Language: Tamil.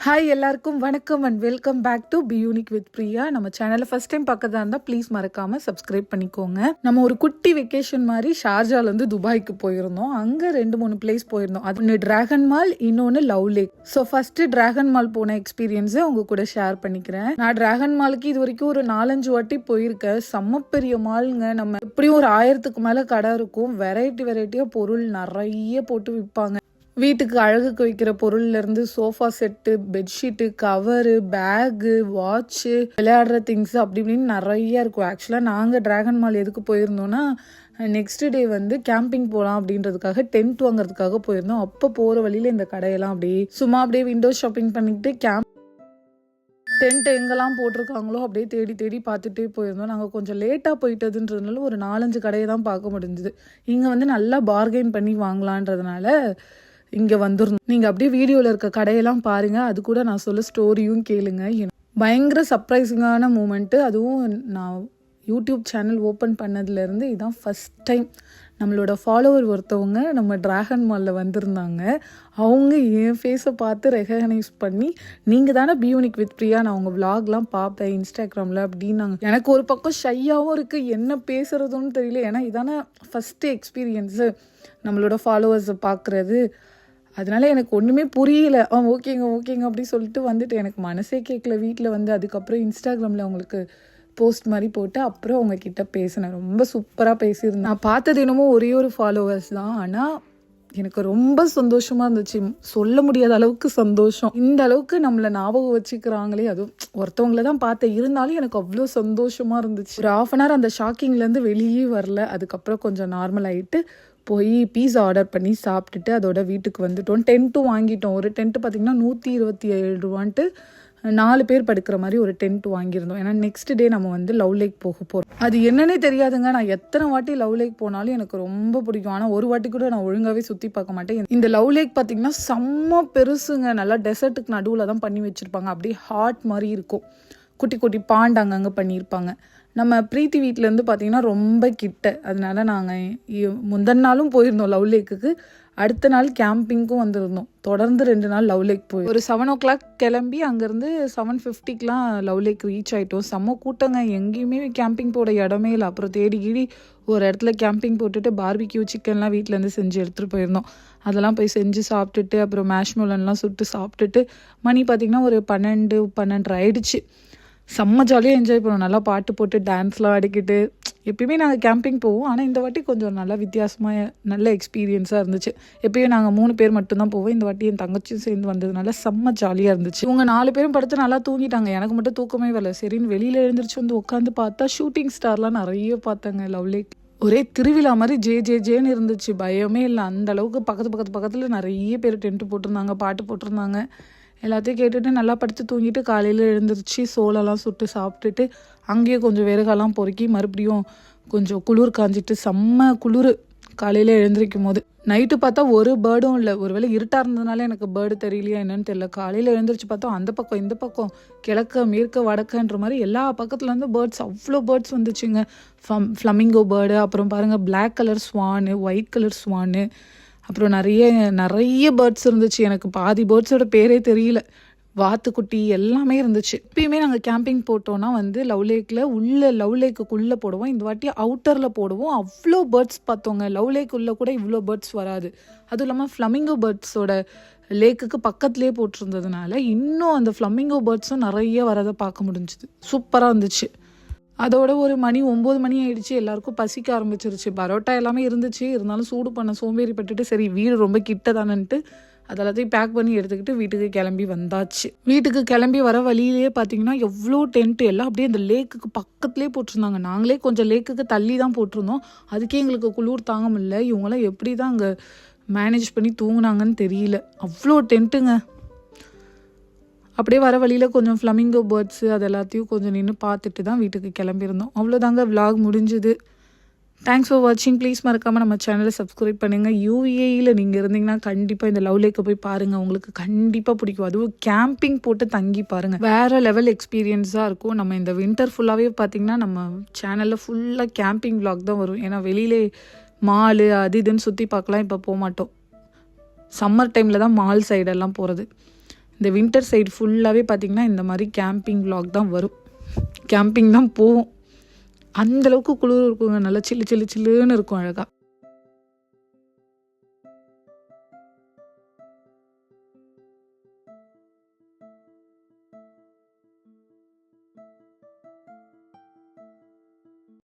ஹாய் எல்லாருக்கும் வணக்கம் and welcome back to be unique with Priya நம்ம சேனலை ஃபர்ஸ்ட் டைம் பார்க்கறதா இருந்தால் ப்ளீஸ் மறக்காம சப்ஸ்கிரைப் பண்ணிக்கோங்க. நம்ம ஒரு குட்டி வெக்கேஷன் மாதிரி ஷார்ஜால இருந்து துபாய்க்கு போயிருந்தோம். அங்கே ரெண்டு மூணு பிளேஸ் போயிருந்தோம். அது ஒன்று டிராகன் மால் இன்னொன்று love lake so first dragon mall போன எக்ஸ்பீரியன்ஸை உங்க கூட ஷேர் பண்ணிக்கிறேன். நான் டிராகன் மாலுக்கு இது வரைக்கும் ஒரு நாலஞ்சு வாட்டி போயிருக்கேன். செம்ம பெரிய மாலுங்க நம்ம எப்படியும் ஒரு ஆயிரத்துக்கு மேலே கடை இருக்கும். வெரைட்டி வெரைட்டியாக பொருள் நிறைய போட்டு விற்பாங்க வீட்டுக்கு அழகுக்கு வைக்கிற பொருள்லேருந்து sofa set bedsheet cover bag watch விளையாடுற திங்ஸ் அப்படி இப்படின்னு நிறைய இருக்கும். ஆக்சுவலாக நாங்கள் டிராகன் மால் எதுக்கு போயிருந்தோன்னா நெக்ஸ்ட் டே வந்து கேம்பிங் போகலாம் அப்படின்றதுக்காக டென்ட் வாங்குறதுக்காக போயிருந்தோம். அப்போ போகிற வழியில் இந்த கடையெல்லாம் அப்படியே சும்மா அப்படியே விண்டோ ஷாப்பிங் பண்ணிக்கிட்டு கேம்ப் டென்ட் எங்கெல்லாம் போட்டிருக்காங்களோ அப்படியே தேடி தேடி பார்த்துட்டே போயிருந்தோம். நாங்கள் கொஞ்சம் லேட்டாக போயிட்டதுன்றதுனால ஒரு நாலஞ்சு கடையை தான் பார்க்க முடிஞ்சுது. இங்கே வந்து நல்லா பார்கெயின் பண்ணி வாங்கலான்றதுனால இங்கே வந்துருந்தோம் நீங்கள் அப்படியே வீடியோவில் இருக்க கடையெல்லாம் பாருங்கள் அது கூட நான் சொல்ல ஸ்டோரியும் கேளுங்க. பயங்கர சர்ப்ரைசிங்கான மூமெண்ட்டு அதுவும் நான் யூடியூப் சேனல் ஓப்பன் பண்ணதுலேருந்து இதுதான் ஃபஸ்ட் டைம் நம்மளோட ஃபாலோவர் ஒருத்தவங்க நம்ம டிராகன் மாலில் வந்திருந்தாங்க. அவங்க என் ஃபேஸை பார்த்து ரெகனைஸ் பண்ணி நீங்கள் தானே பியூனிக் வித் பிரியா நான் உங்கள் விளாக்லாம் பார்ப்பேன் இன்ஸ்டாகிராமில் அப்படின்னாங்க. எனக்கு ஒரு பக்கம் ஷையாகவும் இருக்குது என்ன பேசுகிறதுன்னு தெரியல. ஏன்னா இதானே ஃபஸ்ட்டு எக்ஸ்பீரியன்ஸு நம்மளோட ஃபாலோவர்ஸை பார்க்குறது. அதனால எனக்கு ஒன்றுமே புரியல. ஆ ஓகேங்க ஓகேங்க அப்படி சொல்லிட்டு வந்துட்டு எனக்கு மனசே கேட்கல வீட்டில் வந்து அதுக்கப்புறம் இன்ஸ்டாகிராமில் அவங்களுக்கு போஸ்ட் மாதிரி போட்டு அப்புறம் அவங்கக்கிட்ட பேசினேன். ரொம்ப சூப்பராக பேசியிருந்தேன். நான் பார்த்தது என்னமோ ஒரே ஒரு ஃபாலோவர்ஸ் தான். ஆனால் எனக்கு ரொம்ப சந்தோஷமாக இருந்துச்சு. சொல்ல முடியாத அளவுக்கு சந்தோஷம். இந்த அளவுக்கு நம்மளை ஞாபகம் வச்சுக்கிறாங்களே அதுவும் ஒருத்தவங்கள தான் பார்த்தேன். இருந்தாலும் எனக்கு அவ்வளோ சந்தோஷமாக இருந்துச்சு. ஒரு ஆஃப் அன் ஹவர் அந்த ஷாக்கிங்லேருந்து வெளியே வரல. அதுக்கப்புறம் கொஞ்சம் நார்மல் ஆகிட்டு போய் பீஸா ஆர்டர் பண்ணி சாப்பிட்டுட்டு அதோட வீட்டுக்கு வந்துட்டோம். டென்ட்டும் வாங்கிட்டோம். ஒரு டென்ட்டு பார்த்தீங்கன்னா நூற்றி இருபத்தி ஏழு ரூபான்ட்டு நாலு பேர் படுக்கிற மாதிரி ஒரு டென்ட் வாங்கியிருந்தோம். ஏன்னா நெக்ஸ்ட் டே நம்ம வந்து லவ் லேக் போக போகிறோம் அது என்னன்னே தெரியாதுங்க. நான் எத்தனை வாட்டி லவ் லேக் போனாலும் எனக்கு ரொம்ப பிடிக்கும். ஆனால் ஒரு வாட்டி கூட நான் ஒழுங்காகவே சுற்றி பார்க்க மாட்டேன். இந்த லவ் லேக் பார்த்தீங்கன்னா செம்ம பெருசுங்க. நல்லா டெசர்ட்டுக்கு நடுவில் தான் பண்ணி வச்சுருப்பாங்க. அப்படியே ஹாட் மாதிரி இருக்கும். குட்டி குட்டி பாண்ட் அங்கங்கே பண்ணியிருப்பாங்க. நம்ம பிரீத்தி வீட்டிலேருந்து பார்த்தீங்கன்னா ரொம்ப கிட்ட. அதனால நாங்கள் முந்தன் நாளும் போயிருந்தோம் லவ் லேக்குக்கு. அடுத்த நாள் கேம்பிங்க்கும் வந்திருந்தோம். தொடர்ந்து ரெண்டு நாள் லவ் லேக் போய் ஒரு செவன் ஓ கிளாக் கிளம்பி அங்கேருந்து செவன் ஃபிஃப்டிக்கெலாம் லவ் லேக் ரீச் ஆகிட்டோம் செம்ம கூட்டங்க. எங்கேயுமே கேம்பிங் போட இடமே இல்லை. அப்புறம் தேடி கீடி ஒரு இடத்துல கேம்பிங் போட்டுட்டு பார்பிக்யூ சிக்கன்லாம் வீட்டிலேருந்து செஞ்சு எடுத்துகிட்டு போயிருந்தோம். அதெல்லாம் போய் செஞ்சு சாப்பிட்டுட்டு அப்புறம் மேஷ்மோலன்லாம் சுட்டு சாப்பிட்டுட்டு மணி பார்த்திங்கன்னா ஒரு பன்னெண்டு பன்னெண்டரை ஆயிடுச்சு. செம்ம ஜாலியாக என்ஜாய் பண்ணுவோம். நல்லா பாட்டு போட்டு டான்ஸ்லாம் ஆடிக்கிட்டு. எப்பயுமே நாங்கள் கேம்பிங் போவோம். ஆனால் இந்த வாட்டி கொஞ்சம் நல்லா வித்தியாசமாக நல்ல எக்ஸ்பீரியன்ஸாக இருந்துச்சு. எப்பயும் நாங்கள் மூணு பேர் மட்டும்தான் போவோம். இந்த வாட்டி என் தங்கச்சியும் சேர்ந்து வந்ததுனால செம்ம ஜாலியாக இருந்துச்சு. இவங்க நாலு பேரும் படுத்து நல்லா தூங்கிட்டாங்க. எனக்கு மட்டும் தூக்கமே வரல. சரின்னு வெளியில் எழுந்திரிச்சு வந்து உட்காந்து பார்த்தா ஷூட்டிங் ஸ்டார்லாம் நிறைய பார்த்தாங்க. லவ் லேக் ஒரே திருவிழா மாதிரி ஜே ஜே ஜேன்னு இருந்துச்சு. பயமே இல்லை. அந்த அளவுக்கு பக்கத்து பக்கத்து பக்கத்தில் நிறைய பேர் டென்ட் போட்டிருந்தாங்க பாட்டு போட்டிருந்தாங்க. எல்லாத்தையும் கேட்டுட்டு நல்லா படுத்து தூங்கிட்டு காலையில் எழுந்திரிச்சு சோளெல்லாம் சுட்டு சாப்பிட்டுட்டு அங்கேயே கொஞ்சம் விறகெல்லாம் பொறுக்கி மறுபடியும் கொஞ்சம் குளிர் காஞ்சிட்டு செம்ம குளிர் காலையில் எழுந்திரிக்கும் போது. நைட்டு பார்த்தா ஒரு பேர்டும் இல்லை. ஒருவேளை இருட்டாக இருந்ததுனால எனக்கு பேர்டு தெரியலையா என்னன்னு தெரியல. காலையில் எழுந்திரிச்சு பார்த்தோம் அந்த பக்கம் இந்த பக்கம் கிழக்க மேற்க வடக்கன்ற மாதிரி எல்லா பக்கத்துலேருந்து பேர்ட்ஸ் அவ்வளோ பேர்ட்ஸ் வந்துச்சுங்க. ஃபம் ஃப்ளமிங்கோ பேர்டு அப்புறம் பாருங்கள் black colour swan white colour swan அப்புறம் நிறைய நிறைய பேர்ட்ஸ் இருந்துச்சு. எனக்கு பாதி பேர்ட்ஸோட பேரே தெரியல. வாத்துக்குட்டி எல்லாமே இருந்துச்சு. எப்பயுமே நாங்கள் கேம்பிங் போட்டோன்னா வந்து லவ் லேக்கில் உள்ள லவ் லேக்குக்குள்ளே போடுவோம். இந்த வாட்டி அவுட்டரில் போடுவோம். அவ்வளோ பேர்ட்ஸ் பார்த்தோங்க. லவ் லேக்குள்ளே கூட இவ்வளோ பேர்ட்ஸ் வராது. அதுவும் இல்லாமல் ஃப்ளமிங்கோ பேர்ட்ஸோட லேக்குக்கு பக்கத்துலேயே போட்டிருந்ததுனால இன்னும் அந்த ஃப்ளமிங்கோ பேர்ட்ஸும் நிறைய வரதை பார்க்க முடிஞ்சுது. சூப்பராக இருந்துச்சு. அதோட ஒரு மணி ஒம்பது மணி ஆயிடுச்சு. எல்லாருக்கும் பசிக்க ஆரம்பிச்சிருச்சு. பரோட்டா எல்லாமே இருந்துச்சு. இருந்தாலும் சூடு பண்ண சோம்பேறிப்பட்டுட்டு சரி வீடு ரொம்ப கிட்ட தானன்ட்டு அதெல்லாத்தையும் பேக் பண்ணி எடுத்துக்கிட்டு வீட்டுக்கு கிளம்பி வந்தாச்சு. வீட்டுக்கு கிளம்பி வர வழியிலேயே பார்த்தீங்கன்னா எவ்வளோ டென்ட் எல்லாம் அப்படியே அந்த லேக்குக்கு பக்கத்துலேயே போட்டிருந்தாங்க. நாங்களே கொஞ்சம் லேக்குக்கு தள்ளி தான் போட்டிருந்தோம். அதுக்கே எங்களுக்கு குளிர் தாங்க முடியல. இவங்களாம் எப்படி தான் அங்கே மேனேஜ் பண்ணி தூங்கினாங்கன்னு தெரியல. அவ்வளோ டென்ட்டுங்க அப்படியே வர வழியில் கொஞ்சம் ஃப்ளமிங்கோ பேர்ட்ஸு அது எல்லாத்தையும் கொஞ்சம் நின்று பார்த்துட்டு தான் வீட்டுக்கு கிளம்பியிருந்தோம். அவ்வளோதாங்க விலாக் முடிஞ்சுது. தேங்க்ஸ் ஃபார் வாட்சிங் ப்ளீஸ் மறக்காமல் நம்ம சேனலை சப்ஸ்கிரைப் பண்ணுங்கள் யூஏயில் நீங்கள் இருந்தீங்கன்னா கண்டிப்பாக இந்த லவ் லேக்கை போய் பாருங்கள் உங்களுக்கு கண்டிப்பாக பிடிக்கும். அதுவும் கேம்பிங் போட்டு தங்கி பாருங்கள் வேறு லெவல் எக்ஸ்பீரியன்ஸாக இருக்கும். நம்ம இந்த வின்டர் ஃபுல்லாகவே பார்த்திங்கன்னா நம்ம சேனலில் ஃபுல்லாக கேம்பிங் விளாக் தான் வரும். ஏன்னா வெளியிலே மாலு அது இதுன்னு சுற்றி பார்க்கலாம். இப்போ போக மாட்டோம் சம்மர் டைமில் தான் மால் சைடெல்லாம் போகிறது இந்த வின்டர் சைடு ஃபுல்லாகவே பார்த்திங்கன்னா இந்த மாதிரி கேம்பிங் vlog தான் வரும். கேம்பிங் தான் போவோம். அந்தளவுக்கு குளிர் இருக்குங்க. நல்லா சில்லு சில்லு சில்லுன்னு இருக்கும் அழகாக